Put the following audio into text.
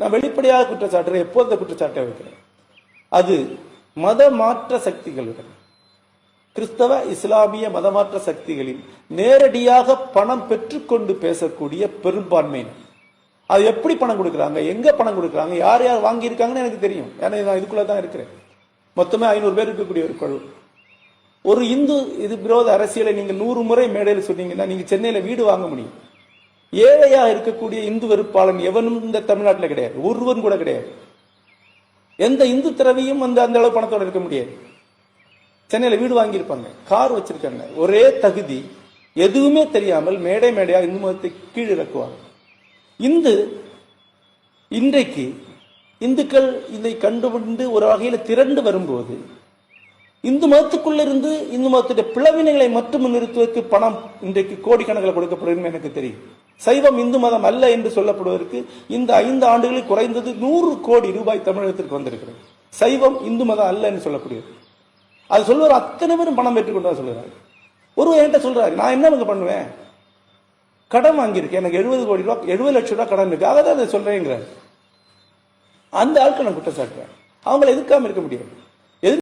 நான் வெளிப்படையாக குற்றச்சாட்டுறேன் எப்போது அந்த குற்றச்சாட்டை வைக்கிறேன்? அது மத மாற்ற சக்திகளுடன். கிறிஸ்தவ இஸ்லாமிய மதமாற்ற சக்திகளில் நேரடியாக பணம் பெற்றுக்கொண்டு பேசக்கூடிய பெரும்பான்மை அது எப்படி பணம் கொடுக்குறாங்க? எங்க பணம் கொடுக்குறாங்க? யார் யார் வாங்கியிருக்காங்கன்னு எனக்கு தெரியும். ஏன்னா நான் இதுக்குள்ள தான் இருக்கிறேன். மொத்தமே ஐநூறு பேர் இருக்கக்கூடிய ஒரு குழு. ஒரு இந்து இது விரோத அரசியலை நீங்க நூறு முறை மேடையில் சொன்னீங்கன்னா நீங்க சென்னையில வீடு வாங்க முடியும். ஏழையா இருக்கக்கூடிய இந்து வெறுப்பாளன் எவனும் இந்த தமிழ்நாட்டில் கிடையாது. ஒருவன் கூட கிடையாது. எந்த இந்து திறவியும் அந்த அந்த அளவு பணத்தோட இருக்க முடியாது. சென்னையில் வீடு வாங்கியிருப்பாங்க. கார் வச்சிருக்காங்க. ஒரே தகுதி எதுவுமே தெரியாமல் மேடை மேடையா இந்து மதத்தை கீழ் இறக்குவாங்க. இந்து இன்றைக்கு இந்துக்கள் இதை கண்டுபிடிந்து ஒரு வகையில் திரண்டு வரும்போது இந்து மதத்துக்குள்ளிருந்து இந்து மதத்துடைய பிளவினைகளை மட்டும் நிறுத்துவதற்கு பணம் இன்றைக்கு கோடிக்கணக்கில் கொடுக்கப்படுகிறது எனக்கு தெரியும். சைவம் இந்து மதம் அல்ல என்று சொல்லப்படுவதற்கு இந்த ஐந்து ஆண்டுகளில் குறைந்தது நூறு கோடி ரூபாய் தமிழகத்திற்கு வந்திருக்கிறது. சைவம் இந்து மதம் அல்ல என்று சொல்லக்கூடியது. அது சொல்வார் அத்தனை பேரும் பணம் பெற்றுக்கொண்டா சொல்லுறாரு ஒருவர் என்கிட்ட சொல்றாரு நான் என்ன பண்ணுவேன்? கடன் வாங்கியிருக்கேன் எனக்கு எழுபது கோடி ரூபா எழுபது லட்சம் ரூபாய் கடன் இருக்கு அதை தான் அதை சொல்றேங்கிறார். அந்த ஆட்கள் நான் குற்றம் சாட்டுறேன் அவங்களை எதுக்காம இருக்க முடியாது.